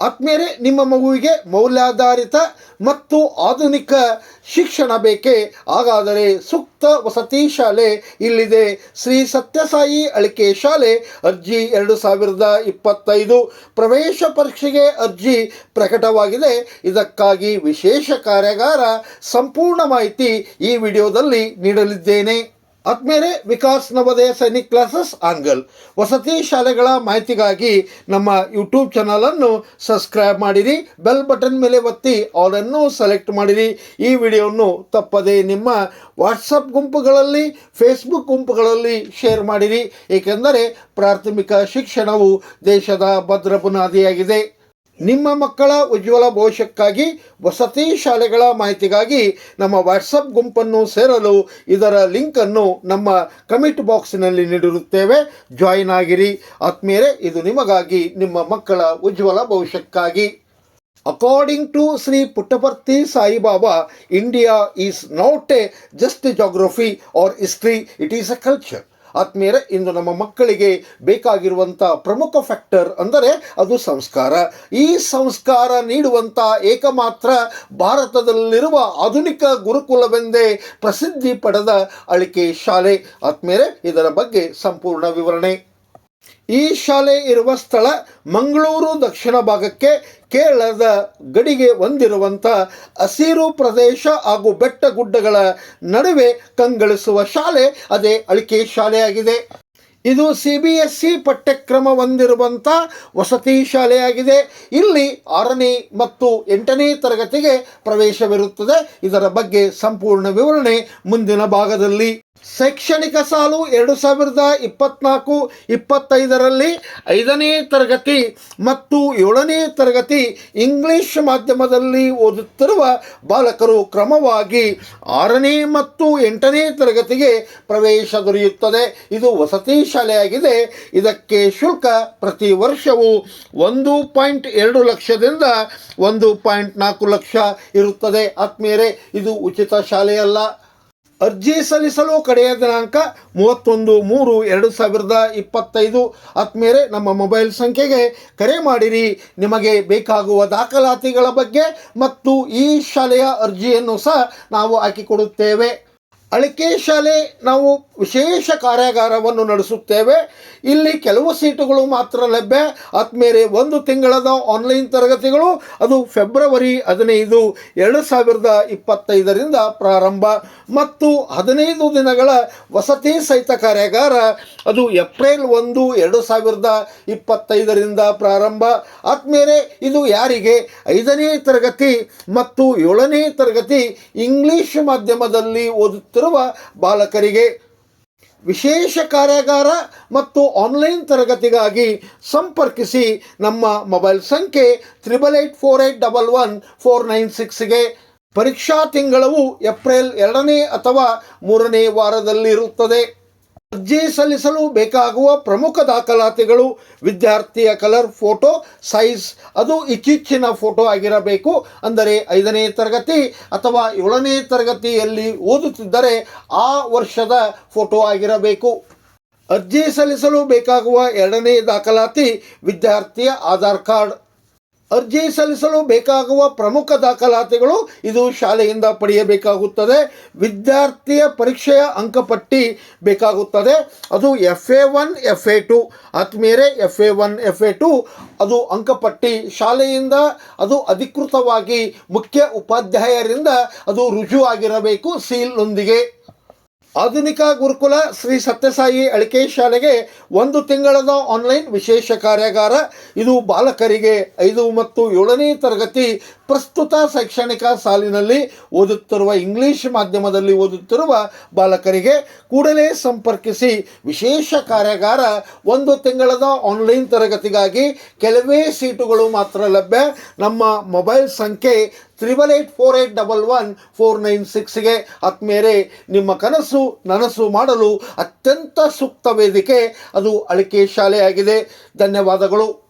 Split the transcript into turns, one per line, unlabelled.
ಆತ್ಮೇಲೆ ನಿಮ್ಮ ಮಗುವಿಗೆ ಮೌಲ್ಯಾಧಾರಿತ ಮತ್ತು ಆಧುನಿಕ ಶಿಕ್ಷಣ ಬೇಕೇ? ಹಾಗಾದರೆ ಸೂಕ್ತ ವಸತಿ ಶಾಲೆ ಇಲ್ಲಿದೆ. ಶ್ರೀ ಸತ್ಯಸಾಯಿ ಅಳಿಕೆ ಶಾಲೆ, ಅರ್ಜಿ ಎರಡು ಸಾವಿರದ ಇಪ್ಪತ್ತೈದು. ಪ್ರವೇಶ ಪರೀಕ್ಷೆಗೆ ಅರ್ಜಿ ಪ್ರಕಟವಾಗಿದೆ. ಇದಕ್ಕಾಗಿ ವಿಶೇಷ ಕಾರ್ಯಾಗಾರ. ಸಂಪೂರ್ಣ ಮಾಹಿತಿ ಈ ವಿಡಿಯೋದಲ್ಲಿ ನೀಡಲಿದ್ದೇನೆ. ಆದ್ಮೇಲೆ ವಿಕಾಸ್ ನವೋದಯ ಸೈನಿಕ್ ಕ್ಲಾಸಸ್, ಆಂಗಲ್. ವಸತಿ ಶಾಲೆಗಳ ಮಾಹಿತಿಗಾಗಿ ನಮ್ಮ ಯೂಟ್ಯೂಬ್ ಚಾನಲನ್ನು ಸಬ್ಸ್ಕ್ರೈಬ್ ಮಾಡಿರಿ. ಬೆಲ್ ಬಟನ್ ಮೇಲೆ ಒತ್ತಿ ಅವರನ್ನು ಸೆಲೆಕ್ಟ್ ಮಾಡಿರಿ. ಈ ವಿಡಿಯೋವನ್ನು ತಪ್ಪದೆ ನಿಮ್ಮ ವಾಟ್ಸಪ್ ಗುಂಪುಗಳಲ್ಲಿ, ಫೇಸ್ಬುಕ್ ಗುಂಪುಗಳಲ್ಲಿ ಶೇರ್ ಮಾಡಿರಿ. ಏಕೆಂದರೆ ಪ್ರಾಥಮಿಕ ಶಿಕ್ಷಣವು ದೇಶದ ಭದ್ರ ಬುನಾದಿಯಾಗಿದೆ. ನಿಮ್ಮ ಮಕ್ಕಳ ಉಜ್ವಲ ಭವಿಷ್ಯಕ್ಕಾಗಿ ವಸತಿ ಶಾಲೆಗಳ ಮಾಹಿತಿಗಾಗಿ ನಮ್ಮ ವಾಟ್ಸಪ್ ಗುಂಪನ್ನು ಸೇರಲು ಇದರ ಲಿಂಕನ್ನು ನಮ್ಮ ಕಮೆಂಟ್ ಬಾಕ್ಸ್ನಲ್ಲಿ ನೀಡಿರುತ್ತೇವೆ. ಜಾಯಿನ್ ಆಗಿರಿ. ಆತ್ಮೀಯರೇ, ಇದು ನಿಮಗಾಗಿ ನಿಮ್ಮ ಮಕ್ಕಳ ಉಜ್ವಲ ಭವಿಷ್ಯಕ್ಕಾಗಿ. According to Shri Puttaparthi Saibaba India is not a just geography or history it is a culture ಆತ್ಮೀಯರೇ, ಇಂದು ನಮ್ಮ ಮಕ್ಕಳಿಗೆ ಬೇಕಾಗಿರುವಂಥ ಪ್ರಮುಖ ಫ್ಯಾಕ್ಟರ್ ಅಂದರೆ ಅದು ಸಂಸ್ಕಾರ. ಈ ಸಂಸ್ಕಾರ ನೀಡುವಂಥ ಏಕಮಾತ್ರ ಭಾರತದಲ್ಲಿರುವ ಆಧುನಿಕ ಗುರುಕುಲವೆಂದೇ ಪ್ರಸಿದ್ಧಿ ಪಡೆದ ಅಳಿಕೆ ಶಾಲೆ. ಆತ್ಮೀಯರೇ, ಇದರ ಬಗ್ಗೆ ಸಂಪೂರ್ಣ ವಿವರಣೆ. ಈ ಶಾಲೆ ಇರುವ ಸ್ಥಳ ಮಂಗಳೂರು ದಕ್ಷಿಣ ಭಾಗಕ್ಕೆ ಕೇರಳದ ಗಡಿಗೆ ಹೊಂದಿರುವಂಥ ಹಸಿರು ಪ್ರದೇಶ ಹಾಗೂ ಬೆಟ್ಟ ಗುಡ್ಡಗಳ ನಡುವೆ ಕಂಗಳಿಸುವ ಶಾಲೆ ಅದೇ ಅಳಿಕೆ ಶಾಲೆಯಾಗಿದೆ. ಇದು ಸಿ ಬಿ ಎಸ್ ಸಿ ಪಠ್ಯಕ್ರಮ ಹೊಂದಿರುವಂಥ ವಸತಿ ಶಾಲೆಯಾಗಿದೆ. ಇಲ್ಲಿ ಆರನೇ ಮತ್ತು ಎಂಟನೇ ತರಗತಿಗೆ ಪ್ರವೇಶವಿರುತ್ತದೆ. ಇದರ ಬಗ್ಗೆ ಸಂಪೂರ್ಣ ವಿವರಣೆ ಮುಂದಿನ ಭಾಗದಲ್ಲಿ. ಶೈಕ್ಷಣಿಕ ಸಾಲು ಎರಡು ಸಾವಿರದ ಇಪ್ಪತ್ನಾಲ್ಕು ಇಪ್ಪತ್ತೈದರಲ್ಲಿ ಐದನೇ ತರಗತಿ ಮತ್ತು ಏಳನೇ ತರಗತಿ ಇಂಗ್ಲಿಷ್ ಮಾಧ್ಯಮದಲ್ಲಿ ಓದುತ್ತಿರುವ ಬಾಲಕರು ಕ್ರಮವಾಗಿ ಆರನೇ ಮತ್ತು ಎಂಟನೇ ತರಗತಿಗೆ ಪ್ರವೇಶ ದೊರೆಯುತ್ತದೆ. ಇದು ವಸತಿ ಶಾಲೆಯಾಗಿದೆ ಇದಕ್ಕೆ ಶುಲ್ಕ ಪ್ರತಿ ವರ್ಷವೂ ಒಂದು ಪಾಯಿಂಟ್ ಎರಡು ಲಕ್ಷದಿಂದ ಒಂದು ಪಾಯಿಂಟ್ ನಾಲ್ಕು ಲಕ್ಷ ಇರುತ್ತದೆ. ಆತ್ಮೀಯರೇ, ಇದು ಉಚಿತ ಶಾಲೆಯಲ್ಲ. ಅರ್ಜಿ ಸಲ್ಲಿಸಲು ಕಡೆಯ ದಿನಾಂಕ ಮೂವತ್ತೊಂದು ಮೂರು ಎರಡು ಸಾವಿರದ ಇಪ್ಪತ್ತೈದು. ಆತ್ಮೇಲೆ ನಮ್ಮ ಮೊಬೈಲ್ ಸಂಖ್ಯೆಗೆ ಕರೆ ಮಾಡಿರಿ. ನಿಮಗೆ ಬೇಕಾಗುವ ದಾಖಲಾತಿಗಳ ಬಗ್ಗೆ ಮತ್ತು ಈ ಶಾಲೆಯ ಅರ್ಜಿಯನ್ನು ಸಹ ನಾವು ಹಾಕಿಕೊಡುತ್ತೇವೆ. ಅಳಿಕೆ ಶಾಲೆ ನಾವು ವಿಶೇಷ ಕಾರ್ಯಾಗಾರವನ್ನು ನಡೆಸುತ್ತೇವೆ. ಇಲ್ಲಿ ಕೆಲವು ಸೀಟುಗಳು ಮಾತ್ರ ಲಭ್ಯ. ಆದ್ಮೇಲೆ ಒಂದು ತಿಂಗಳದ ಆನ್ಲೈನ್ ತರಗತಿಗಳು. ಅದು ಫೆಬ್ರವರಿ ಹದಿನೈದು, ಎರಡು ಸಾವಿರದ ಇಪ್ಪತ್ತೈದರಿಂದ ಪ್ರಾರಂಭ. ಮತ್ತು ಹದಿನೈದು ದಿನಗಳ ವಸತಿ ಸಹಿತ ಕಾರ್ಯಾಗಾರ. ಅದು ಏಪ್ರಿಲ್ ಒಂದು, ಎರಡು ಸಾವಿರದ ಇಪ್ಪತ್ತೈದರಿಂದ ಪ್ರಾರಂಭ. ಆದ್ಮೇಲೆ ಇದು ಯಾರಿಗೆ? ಐದನೇ ತರಗತಿ ಮತ್ತು ಏಳನೇ ತರಗತಿ ಇಂಗ್ಲೀಷ್ ಮಾಧ್ಯಮದಲ್ಲಿ ಓದುತ್ತಿರುವ ಬಾಲಕರಿಗೆ ವಿಶೇಷ ಕಾರ್ಯಾಗಾರ ಮತ್ತು ಆನ್ಲೈನ್ ತರಗತಿಗಾಗಿ ಸಂಪರ್ಕಿಸಿ ನಮ್ಮ ಮೊಬೈಲ್ ಸಂಖ್ಯೆ triple eight four eight double one four nine ಸಿಕ್ಸ್ಗೆ ಪರೀಕ್ಷಾ ತಿಂಗಳವು ಏಪ್ರಿಲ್ ಎರಡನೇ ಅಥವಾ ಮೂರನೇ ವಾರದಲ್ಲಿರುತ್ತದೆ. ಅರ್ಜಿ ಸಲ್ಲಿಸಲು ಬೇಕಾಗುವ ಪ್ರಮುಖ ದಾಖಲಾತಿಗಳು, ವಿದ್ಯಾರ್ಥಿಯ ಕಲರ್ ಫೋಟೋ ಸೈಜ್ ಅದು ಇತ್ತೀಚಿನ ಫೋಟೋ ಆಗಿರಬೇಕು. ಅಂದರೆ ಐದನೇ ತರಗತಿ ಅಥವಾ ಏಳನೇ ತರಗತಿಯಲ್ಲಿ ಓದುತ್ತಿದ್ದರೆ ಆ ವರ್ಷದ ಫೋಟೋ ಆಗಿರಬೇಕು. ಅರ್ಜಿ ಸಲ್ಲಿಸಲು ಬೇಕಾಗುವ ಎರಡನೇ ದಾಖಲಾತಿ ವಿದ್ಯಾರ್ಥಿಯ ಆಧಾರ್ ಕಾರ್ಡ್. ಅರ್ಜಿ ಸಲ್ಲಿಸಲು ಬೇಕಾಗುವ ಪ್ರಮುಖ ದಾಖಲಾತಿಗಳು ಇದು ಶಾಲೆಯಿಂದ ಪಡೆಯಬೇಕಾಗುತ್ತದೆ. ವಿದ್ಯಾರ್ಥಿಯ ಪರೀಕ್ಷೆಯ ಅಂಕಪಟ್ಟಿ ಬೇಕಾಗುತ್ತದೆ. ಅದು F A one F A two ಆತ್ಮೀಯರೇ F A one F A two ಅದು ಅಂಕಪಟ್ಟಿ ಶಾಲೆಯಿಂದ ಅದು ಅಧಿಕೃತವಾಗಿ ಮುಖ್ಯ ಉಪಾಧ್ಯಾಯರಿಂದ ಅದು ರುಜು ಆಗಿರಬೇಕು ಸೀಲ್ನೊಂದಿಗೆ ಆಧುನಿಕ ಗುರುಕುಲ ಶ್ರೀ ಸತ್ಯಸಾಯಿ ಅಳಿಕೆ ಶಾಲೆಗೆ ಒಂದು ತಿಂಗಳದ ಆನ್ಲೈನ್ ವಿಶೇಷ ಕಾರ್ಯಾಗಾರ. ಇದು ಬಾಲಕರಿಗೆ ಐದು ಮತ್ತು ಏಳನೇ ತರಗತಿ ಪ್ರಸ್ತುತ ಶೈಕ್ಷಣಿಕ ಸಾಲಿನಲ್ಲಿ ಓದುತ್ತಿರುವ ಇಂಗ್ಲಿಷ್ ಮಾಧ್ಯಮದಲ್ಲಿ ಓದುತ್ತಿರುವ ಬಾಲಕರಿಗೆ ಕೂಡಲೇ ಸಂಪರ್ಕಿಸಿ ವಿಶೇಷ ಕಾರ್ಯಾಗಾರ ಒಂದು ತಿಂಗಳದ ಆನ್ಲೈನ್ ತರಗತಿಗಾಗಿ. ಕೆಲವೇ ಸೀಟುಗಳು ಮಾತ್ರ ಲಭ್ಯ. ನಮ್ಮ ಮೊಬೈಲ್ ಸಂಖ್ಯೆ triple eight four eight double one four nine ಸಿಕ್ಸ್ಗೆ ಆತ್ಮೇರೆ ನಿಮ್ಮ ಕನಸು ನನಸು ಮಾಡಲು ಅತ್ಯಂತ ಸೂಕ್ತ ವೇದಿಕೆ. ಅದು ಅಳಿಕೆ ಶಾಲೆಯಾಗಿದೆ. ಧನ್ಯವಾದಗಳು.